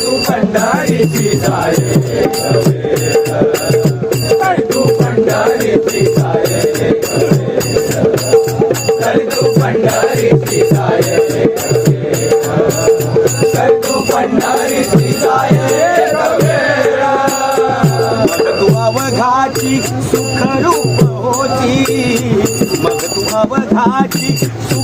तू पंढरीची जाय तू पंढरीची जाय तू पंढरीची जाय तू पंढरीची जाय अवघाची सुखरूप होती. मग तू अवघाची सुख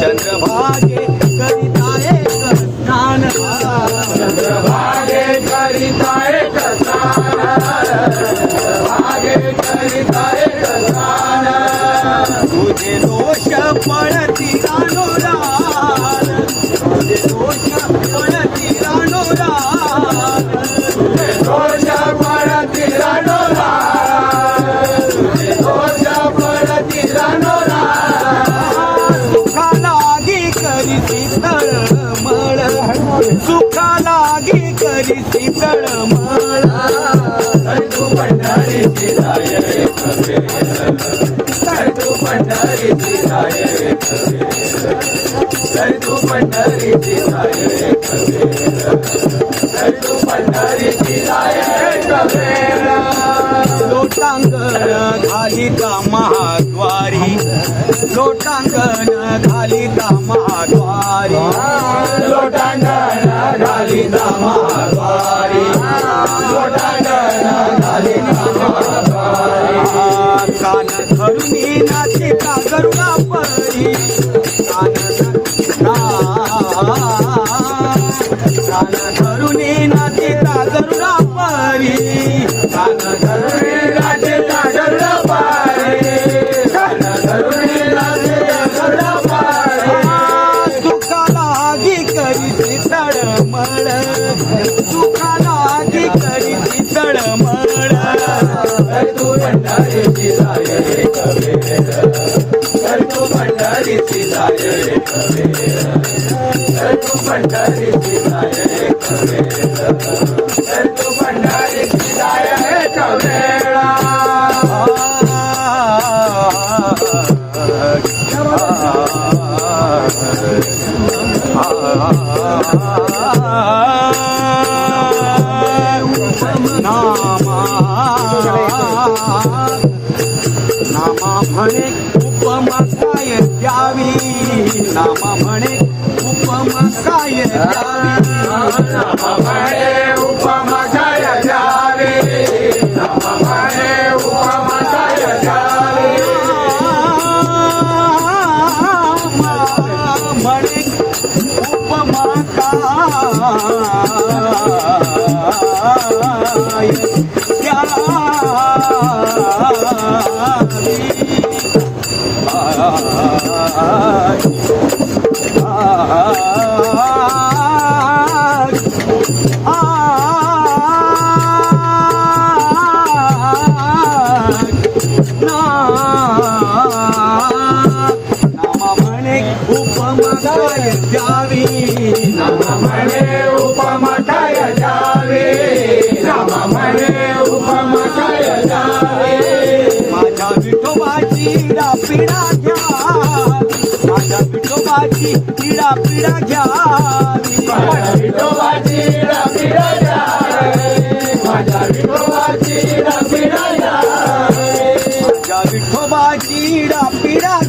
चंद्रभागे करिताय करी शीतळ मळ. सुखा लागी करी शीतळ मळ. हरी तू हरी तू हरी तू हरी तू लोटांगण घालिता महाद्वारी. लोटांगण घालिता महाद्वारी लोटांगण घाली महाद्वारी लोटांगण घाली महाद्वारी कान धरुणी नाचिता गरुडा परी. कान कान नाचिता गरुडा वेळा नामा म्हणे उपमा काय? द्यावी. नामा म्हणे उपम काय द्यावी. म्हणे उपमा काय द्यावी म्हणे उपमा काय द्यावी म्हणे उपमा काय द्यावी Yeah. विठोबाची पिढा पिढा घ्यावी. माझ्या विठोबाची रबिरा जावे माझ्या विठोबाची माझ्या विठोबाची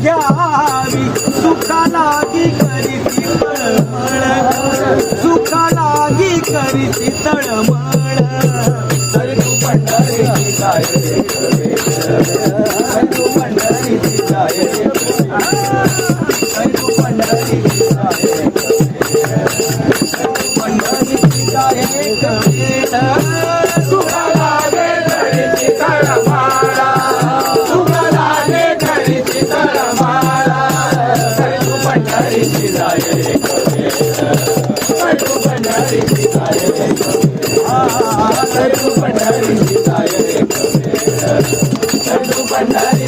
घ्यावी. सुखा करीती तळमळ सुखा करीती तळमळ तरी तू पंढरीची जाय तू पंढरीची जाय పండాలి పండాలి